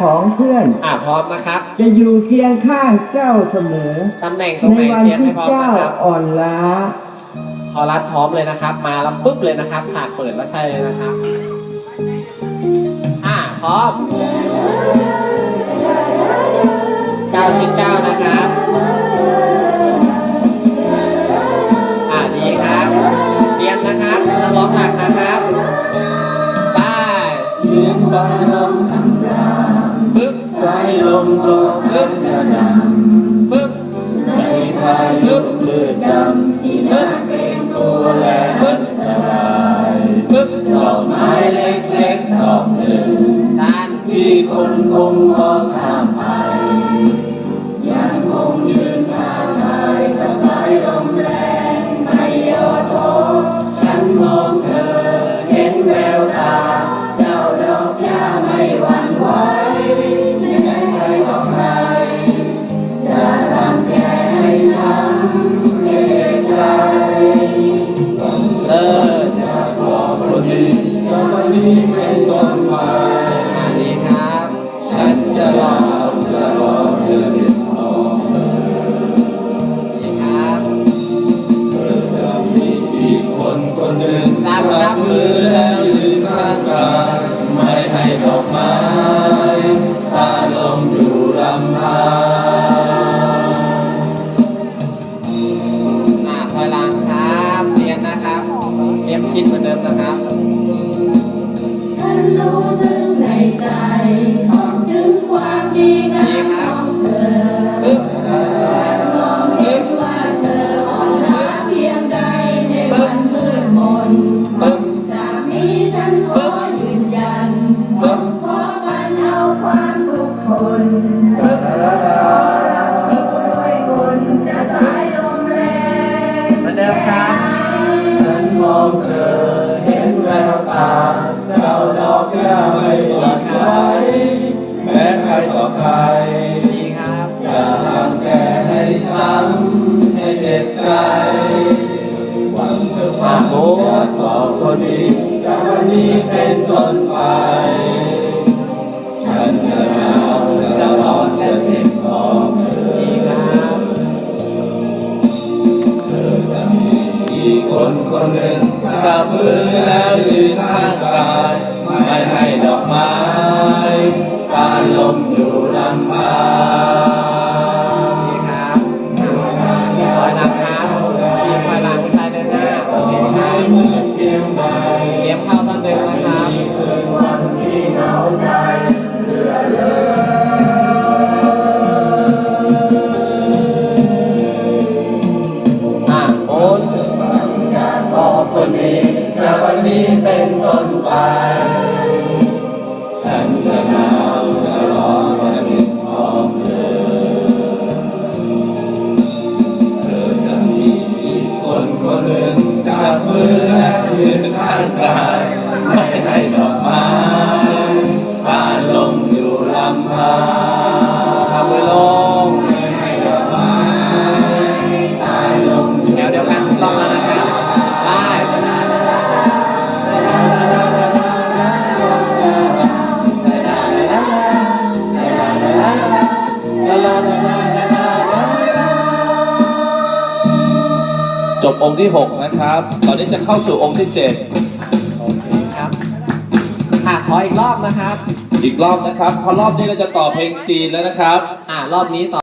ของเพื่อน อ่าพร้อมนะครับจะอยู่เคียงข้างเจ้าเสมอ ตำแหน่งตรงในไหนวันเตรียมที่ให้พร้อมเจ้านะครับอ่อนล้า พอรัดพร้อมเลยนะครับ มาแล้วปุ๊บเลยนะครับฉากเปิดแล้วใช่เลยนะครับ อ่าพร้อมเก้าชิ้นเก้านะครับ อ่าดีครับเตรียมนะครับนักร้องหลักนะครับไป เสียงฟ้าร้องคำรามปึ๊บ สายลมก็พัดกระหน่ปึ๊บำในพายุมืดดำที่น่าเกรงกลัวและอันตรายปึ๊บดอกไม้เล็กๆดอกหนึ่งด้านที่คนคงมองข้า รับเรียนนะครับเตรียมชิดเหมือนเดิมนะครับ ฉันรู้ซึ้งในใจ ความ บอกคนดีจากวันนี้เป็นต้นไป ฉันจะหนาวจะร้อนและเจ็บมองเธอดีครับเธอจะมีกคนคนหนึ่งจับมือแล้วยืนข้าง เป็นต้นไป ฉันจะหนาวจะร้อนจะคิดมองเธอ เธอจะมีอีกคนคนหนึ่งจับมือและยืนข้างกายไม่ให้ดอ บองค์ที่ 6 นะครับ ตอนนี้จะเข้าสู่องค์ที่โอเคครับค่ะขออีกรอบนะครับ7อีกรอบนะครับเพราะรอบนี้เราจะต่อเพลงจีนแล้วนะครับ อ่ารอบนี้ต่อ